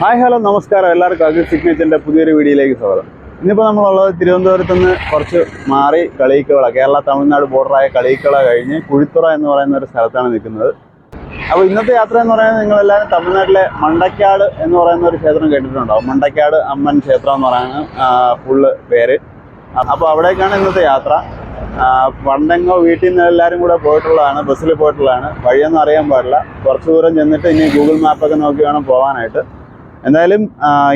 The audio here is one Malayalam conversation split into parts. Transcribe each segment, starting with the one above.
ഹായ് ഹലോ നമസ്കാരം. എല്ലാവർക്കും അഗ്രി സിഗ്നേച്ചറിന്റെ പുതിയൊരു വീഡിയോയിലേക്ക് സ്വാഗതം. ഇന്നിപ്പോൾ നമ്മളുള്ളത് തിരുവനന്തപുരത്ത് നിന്ന് കുറച്ച് മാറി കളിയിക്കവള കേരള തമിഴ്നാട് ബോർഡറായ കളിയിക്കവള കഴിഞ്ഞ് കുഴിത്തുറ എന്ന് പറയുന്ന ഒരു സ്ഥലത്താണ് നിൽക്കുന്നത്. അപ്പോൾ ഇന്നത്തെ യാത്ര എന്ന് പറയുന്നത് നിങ്ങളെല്ലാവരും തമിഴ്നാട്ടിലെ മണ്ടക്കാട് എന്ന് പറയുന്ന ഒരു ക്ഷേത്രം കേട്ടിട്ടുണ്ടാവും മണ്ടക്കാട് അമ്മൻ ക്ഷേത്രം എന്ന് പറയുന്ന ഫുള്ള് പേര്. അപ്പോൾ അവിടേക്കാണ് ഇന്നത്തെ യാത്ര. പണ്ടെങ്ങോ വീട്ടിൽ നിന്ന് എല്ലാവരും കൂടെ പോയിട്ടുള്ളതാണ് ബസ്സിൽ പോയിട്ടുള്ളതാണ്. വഴിയൊന്നും അറിയാൻ പാടില്ല. കുറച്ച് ദൂരം ചെന്നിട്ട് ഇനി ഗൂഗിൾ മാപ്പൊക്കെ നോക്കി വേണം പോകാനായിട്ട് എന്തായാലും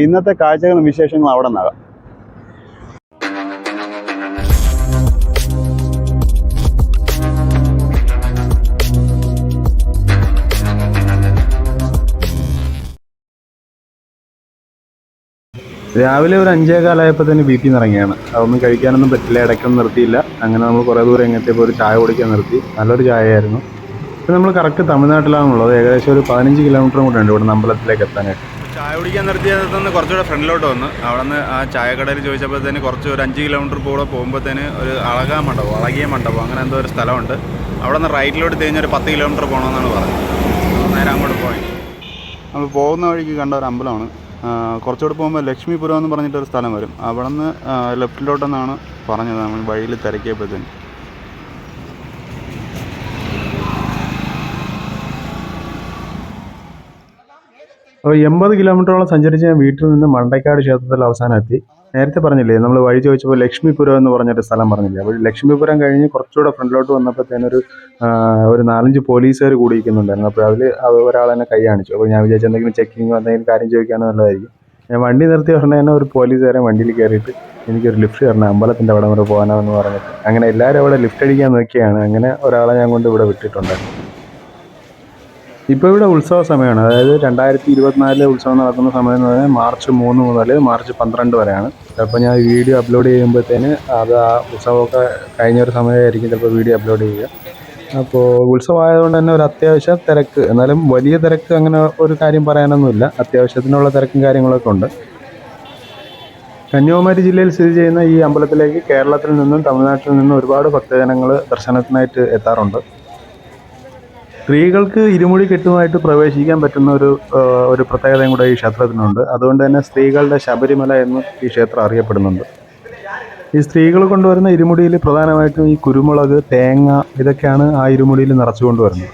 ഇന്നത്തെ കാഴ്ചകളും വിശേഷങ്ങളും അവിടെ നിന്നാകാം. രാവിലെ ഒരു അഞ്ചേ കാലമായപ്പോൾ തന്നെ വീട്ടിൽ നിന്ന് ഇറങ്ങിയാണ്. അതൊന്നും കഴിക്കാനൊന്നും പറ്റില്ല ഇടയ്ക്കൊന്നും നിർത്തിയില്ല. അങ്ങനെ നമ്മൾ കുറേ ദൂരം എങ്ങനത്തെപ്പോൾ ഒരു ചായ കുടിക്കാൻ നിർത്തി. നല്ലൊരു ചായയായിരുന്നു. ഇപ്പം നമ്മൾ കറക്റ്റ് തമിഴ്നാട്ടിലാണുള്ളത്. ഏകദേശം ഒരു പതിനഞ്ച് കിലോമീറ്ററും കൂടെ ഉണ്ട് ഇവിടെ അമ്പലത്തിലേക്ക് എത്താനായിട്ട്. ചായ കുടിക്കാൻ നിർത്തിയതെന്ന് കുറച്ചുകൂടെ ഫ്രണ്ടിലോട്ട് വന്ന്. അവിടെ നിന്ന് ആ ചായക്കടയിൽ ചോദിച്ചപ്പോഴത്തേന് കുറച്ച് ഒരു അഞ്ച് കിലോമീറ്റർ കൂടെ പോകുമ്പോഴത്തേന് ഒരു അളകാ മണ്ഡപം അളകിയ മണ്ഡപം അങ്ങനെ എന്തോ ഒരു സ്ഥലമുണ്ട്. അവിടെ നിന്ന് റൈറ്റിലോട്ട് തിരിഞ്ഞൊരു പത്ത് കിലോമീറ്റർ പോകണമെന്നാണ് പറഞ്ഞത്. നേരെ അങ്ങോട്ട് പോയി. നമ്മൾ പോകുന്ന വഴിക്ക് കണ്ട ഒരു അമ്പലമാണ്. കുറച്ചുകൂടെ പോകുമ്പോൾ ലക്ഷ്മിപുരം എന്ന് പറഞ്ഞിട്ടൊരു സ്ഥലം വരും. അവിടെ നിന്ന് ലെഫ്റ്റിലോട്ടെന്നാണ് പറഞ്ഞത്. നമ്മൾ വഴിയിൽ തിരക്കിയപ്പോഴത്തേന്. അപ്പോൾ എൺപത് കിലോമീറ്ററോളം സഞ്ചരിച്ച് ഞാൻ വീട്ടിൽ നിന്ന് മണ്ടക്കാട് ക്ഷേത്രത്തിൽ അവസാനം എത്തി. നേരത്തെ പറഞ്ഞില്ലേ നമ്മൾ വഴി ചോദിച്ചപ്പോൾ ലക്ഷ്മിപുരം എന്ന് പറഞ്ഞൊരു സ്ഥലം പറഞ്ഞില്ലേ അപ്പോൾ ലക്ഷ്മിപുരം കഴിഞ്ഞ് കുറച്ചുകൂടെ ഫ്രണ്ടിലോട്ട് വന്നപ്പോഴത്തേനൊരു ഒരു നാലഞ്ച് പോലീസുകാർ കൂടിയിരിക്കുന്നുണ്ടായിരുന്നു അപ്പോൾ അതിൽ ഒരാൾ എന്നെ കൈ കാണിച്ചു. അപ്പോൾ ഞാൻ വിചാരിച്ചു എന്തെങ്കിലും ചെക്കിങ്ങോ എന്തെങ്കിലും കാര്യം ചോദിക്കാനോ നല്ലതായിരിക്കും. ഞാൻ വണ്ടി നിർത്തി ഉടനെ തന്നെ ഒരു പോലീസുകാരൻ വണ്ടിയിൽ കയറിയിട്ട് എനിക്കൊരു ലിഫ്റ്റ് തരണം അമ്പലത്തിന്റെ അവിടെ വരെ പോകാനാണെന്ന് പറഞ്ഞിട്ട്. അങ്ങനെ എല്ലാവരും അവിടെ ലിഫ്റ്റ് അടിക്കാൻ നോക്കിയാണ്. അങ്ങനെ ഒരാളെ ഞാൻ കൊണ്ട് ഇവിടെ വിട്ടിട്ടുണ്ടായിരുന്നു. ഇപ്പോൾ ഇവിടെ ഉത്സവ സമയമാണ്. അതായത് രണ്ടായിരത്തി ഇരുപത്തിനാലിലെ ഉത്സവം നടക്കുന്ന സമയം എന്ന് പറഞ്ഞാൽ മാർച്ച് മൂന്ന് മുതൽ മാർച്ച് പന്ത്രണ്ട് വരെയാണ്. അപ്പോൾ ഞാൻ വീഡിയോ അപ്ലോഡ് ചെയ്യുമ്പോഴത്തേന് അത് ആ ഉത്സവമൊക്കെ കഴിഞ്ഞ ഒരു സമയമായിരിക്കും ചിലപ്പോൾ വീഡിയോ അപ്ലോഡ് ചെയ്യുക. അപ്പോൾ ഉത്സവമായതുകൊണ്ട് തന്നെ ഒരു അത്യാവശ്യം തിരക്ക്. എന്നാലും വലിയ തിരക്ക് അങ്ങനെ ഒരു കാര്യം പറയാനൊന്നുമില്ല. അത്യാവശ്യത്തിനുള്ള തിരക്കും കാര്യങ്ങളൊക്കെ ഉണ്ട്. കന്യാകുമാരി ജില്ലയിൽ സ്ഥിതി ചെയ്യുന്ന ഈ അമ്പലത്തിലേക്ക് കേരളത്തിൽ നിന്നും തമിഴ്നാട്ടിൽ നിന്നും ഒരുപാട് ഭക്തജനങ്ങൾ ദർശനത്തിനായിട്ട് എത്താറുണ്ട്. സ്ത്രീകൾക്ക് ഇരുമുടി കെട്ടുമായിട്ട് പ്രവേശിക്കാൻ പറ്റുന്ന ഒരു ഒരു പ്രത്യേകതയും കൂടെ ഈ ക്ഷേത്രത്തിനുണ്ട്. അതുകൊണ്ട് തന്നെ സ്ത്രീകളുടെ ശബരിമല എന്ന് ഈ ക്ഷേത്രം അറിയപ്പെടുന്നുണ്ട്. ഈ സ്ത്രീകൾ കൊണ്ടുവരുന്ന ഇരുമുടിയിൽ പ്രധാനമായിട്ടും ഈ കുരുമുളക് തേങ്ങ ഇതൊക്കെയാണ് ആ ഇരുമുടിയിൽ നിറച്ചു കൊണ്ടുവരുന്നത്.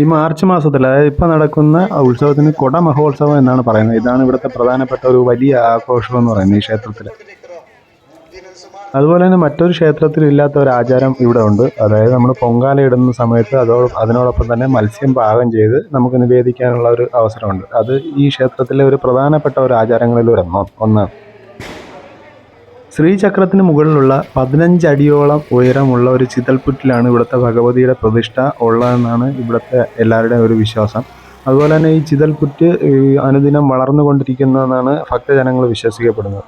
ഈ മാർച്ച് മാസത്തിൽ അതായത് ഇപ്പം നടക്കുന്ന ഉത്സവത്തിന് കൊട മഹോത്സവം എന്നാണ് പറയുന്നത്. ഇതാണ് ഇവിടുത്തെ പ്രധാനപ്പെട്ട ഒരു വലിയ ആഘോഷം എന്ന് പറയുന്നത് ഈ ക്ഷേത്രത്തിൽ. അതുപോലെ തന്നെ മറ്റൊരു ക്ഷേത്രത്തിൽ ഇല്ലാത്ത ഒരു ആചാരം ഇവിടെ ഉണ്ട്. അതായത് നമ്മൾ പൊങ്കാല ഇടുന്ന സമയത്ത് അതോ അതിനോടൊപ്പം തന്നെ മത്സ്യം പാകം ചെയ്ത് നമുക്ക് നിവേദിക്കാനുള്ള ഒരു അവസരമുണ്ട്. അത് ഈ ക്ഷേത്രത്തിലെ ഒരു പ്രധാനപ്പെട്ട ഒരു ആചാരങ്ങളിൽ ഒരു ഒന്ന- ഒന്നാണ് ശ്രീചക്രത്തിന് മുകളിലുള്ള പതിനഞ്ച് അടിയോളം ഉയരമുള്ള ഒരു ചിതൽപുറ്റിലാണ് ഇവിടുത്തെ ഭഗവതിയുടെ പ്രതിഷ്ഠ ഉള്ളതെന്നാണ് ഇവിടുത്തെ എല്ലാവരുടെയും ഒരു വിശ്വാസം. അതുപോലെ തന്നെ ഈ ചിതൽപുറ്റ് അനുദിനം വളർന്നുകൊണ്ടിരിക്കുന്നതെന്നാണ് ഭക്തജനങ്ങൾ വിശ്വസിക്കപ്പെടുന്നത്.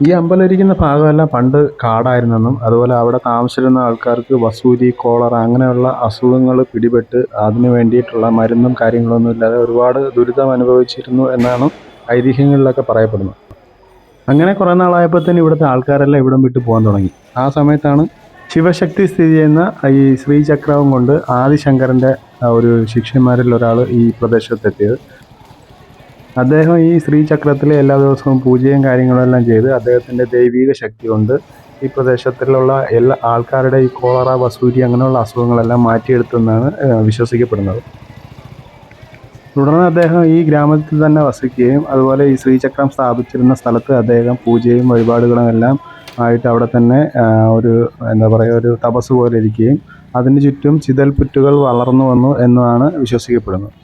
ഈ അമ്പലം ഇരിക്കുന്ന ഭാഗമെല്ലാം പണ്ട് കാടായിരുന്നെന്നും അതുപോലെ അവിടെ താമസിച്ചിരുന്ന ആൾക്കാർക്ക് വസൂരി കോളറ അങ്ങനെയുള്ള അസുഖങ്ങൾ പിടിപെട്ട് അതിന് വേണ്ടിയിട്ടുള്ള മരുന്നും കാര്യങ്ങളൊന്നും ഇല്ലാതെ ഒരുപാട് ദുരിതം അനുഭവിച്ചിരുന്നു എന്നാണ് ഐതിഹ്യങ്ങളിലൊക്കെ പറയപ്പെടുന്നത്. അങ്ങനെ കുറേ നാളായപ്പോൾ തന്നെ ഇവിടുത്തെ ആൾക്കാരെല്ലാം ഇവിടം വിട്ട് പോകാൻ തുടങ്ങി. ആ സമയത്താണ് ശിവശക്തി സ്ഥിതി ചെയ്യുന്ന ഈ ശ്രീചക്രവും കൊണ്ട് ആദിശങ്കരന്റെ ആ ഒരു ശിഷ്യന്മാരിൽ ഒരാൾ ഈ പ്രദേശത്തെത്തിയത്. അദ്ദേഹം ഈ ശ്രീചക്രത്തിലെ എല്ലാ ദിവസവും പൂജയും കാര്യങ്ങളും എല്ലാം ചെയ്ത് അദ്ദേഹത്തിന്റെ ദൈവിക ശക്തി കൊണ്ട് ഈ പ്രദേശത്തിലുള്ള എല്ലാ ആൾക്കാരുടെ ഈ കോളറ വസൂരി അങ്ങനെയുള്ള അസുഖങ്ങളെല്ലാം മാറ്റിയെടുത്തെന്നാണ് വിശ്വസിക്കപ്പെടുന്നത്. തുടർന്ന് അദ്ദേഹം ഈ ഗ്രാമത്തിൽ തന്നെ വസിക്കുകയും അതുപോലെ ഈ ശ്രീചക്രം സ്ഥാപിച്ചിരുന്ന സ്ഥലത്ത് അദ്ദേഹം പൂജയും വഴിപാടുകളും എല്ലാം ആയിട്ട് അവിടെ തന്നെ ഒരു എന്താ പറയുക ഒരു തപസ് പോലെ ഇരിക്കുകയും അതിന് ചുറ്റും ചിതൽപുറ്റുകൾ വളർന്നു വന്നു എന്നാണ് വിശ്വസിക്കപ്പെടുന്നത്.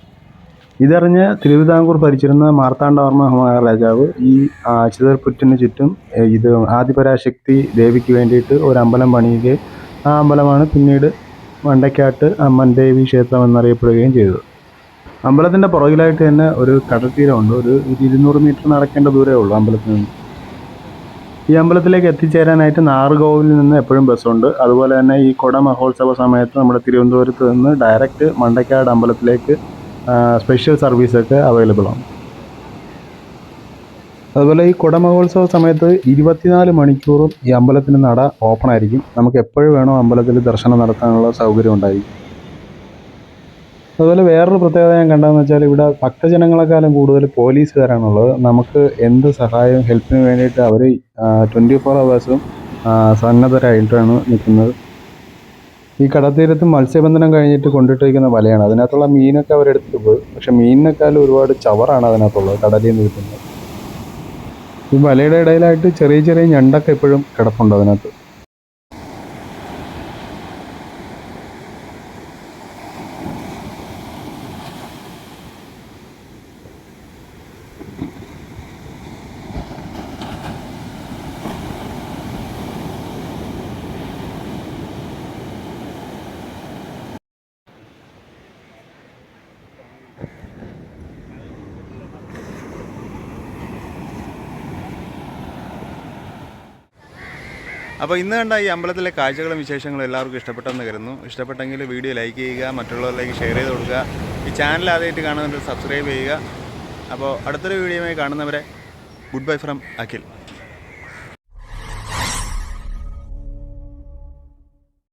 ഇതറിഞ്ഞ് തിരുവിതാംകൂർ ഭരിച്ചിരുന്ന മാർത്താണ്ഡവർമ്മ മഹാരാജാവ് ഈ ചിതർപുറ്റിന് ചുറ്റും ഇത് ആദിപരാശക്തി ദേവിക്ക് വേണ്ടിയിട്ട് ഒരു അമ്പലം പണിയുകയും ആ അമ്പലമാണ് പിന്നീട് വണ്ടക്കാട്ട് അമ്മൻ ദേവി ക്ഷേത്രം എന്നറിയപ്പെടുകയും ചെയ്തത്. അമ്പലത്തിന്റെ പുറകിലായിട്ട് തന്നെ ഒരു കടൽത്തീരമുണ്ട്. ഒരു ഇരുന്നൂറ് മീറ്റർ നടക്കേണ്ട ദൂരമേ ഉള്ളൂ അമ്പലത്തിൽ നിന്ന്. ഈ അമ്പലത്തിലേക്ക് എത്തിച്ചേരാനായിട്ട് നാറുകോവിലിൽ നിന്ന് എപ്പോഴും ബസ്സുണ്ട്. അതുപോലെ തന്നെ ഈ കൊട മഹോത്സവ സമയത്ത് നമ്മുടെ തിരുവനന്തപുരത്ത് നിന്ന് ഡയറക്റ്റ് മണ്ടക്കാട് അമ്പലത്തിലേക്ക് സ്പെഷ്യൽ സർവീസൊക്കെ അവൈലബിൾ ആണ്. അതുപോലെ ഈ കുടമഹോത്സവ സമയത്ത് ഇരുപത്തിനാല് മണിക്കൂറും ഈ അമ്പലത്തിന്റെ നട ഓപ്പൺ ആയിരിക്കും. നമുക്ക് എപ്പോഴും വേണോ അമ്പലത്തിൽ ദർശനം നടത്താനുള്ള സൗകര്യം ഉണ്ടായിരിക്കും. അതുപോലെ വേറൊരു പ്രത്യേകത ഞാൻ കണ്ടതെന്ന് വെച്ചാൽ ഇവിടെ ഭക്തജനങ്ങളെക്കാളും കൂടുതൽ പോലീസുകാരാണുള്ളത്. നമുക്ക് എന്ത് സഹായവും ഹെൽപ്പിന് വേണ്ടിയിട്ട് അവർ ട്വന്റി ഫോർ അവേഴ്സും സന്നദ്ധരായിട്ടാണ് നിൽക്കുന്നത്. ഈ കടൽത്തീരത്ത് മത്സ്യബന്ധനം കഴിഞ്ഞിട്ട് കൊണ്ടിട്ടിരിക്കുന്ന വലയാണ്. അതിനകത്തുള്ള മീനൊക്കെ അവരെടുത്തിട്ട് പോയി. പക്ഷെ മീനിനേക്കാളും ഒരുപാട് ചവറാണ് അതിനകത്തുള്ളത് കടലിൽ നിന്ന് കിട്ടുന്നത് ഈ വലയുടെ ഇടയിലായിട്ട് ചെറിയ ചെറിയ ഞണ്ടൊക്കെ എപ്പോഴും കിടപ്പുണ്ട് അതിനകത്ത്. അപ്പോൾ ഇന്ന് കണ്ട ഈ അമ്പലത്തിലെ കാഴ്ചകളും വിശേഷങ്ങളും എല്ലാവർക്കും ഇഷ്ടപ്പെട്ടെന്ന് കരുതുന്നു. ഇഷ്ടപ്പെട്ടെങ്കിൽ വീഡിയോ ലൈക്ക് ചെയ്യുക മറ്റുള്ളവരിലേക്ക് ഷെയർ ചെയ്ത് കൊടുക്കുക. ഈ ചാനൽ ആദ്യമായിട്ട് കാണുന്നവർ സബ്സ്ക്രൈബ് ചെയ്യുക. അപ്പോൾ അടുത്തൊരു വീഡിയോയുമായി കാണുന്നവരെ ഗുഡ് ബൈ ഫ്രം അഖിൽ.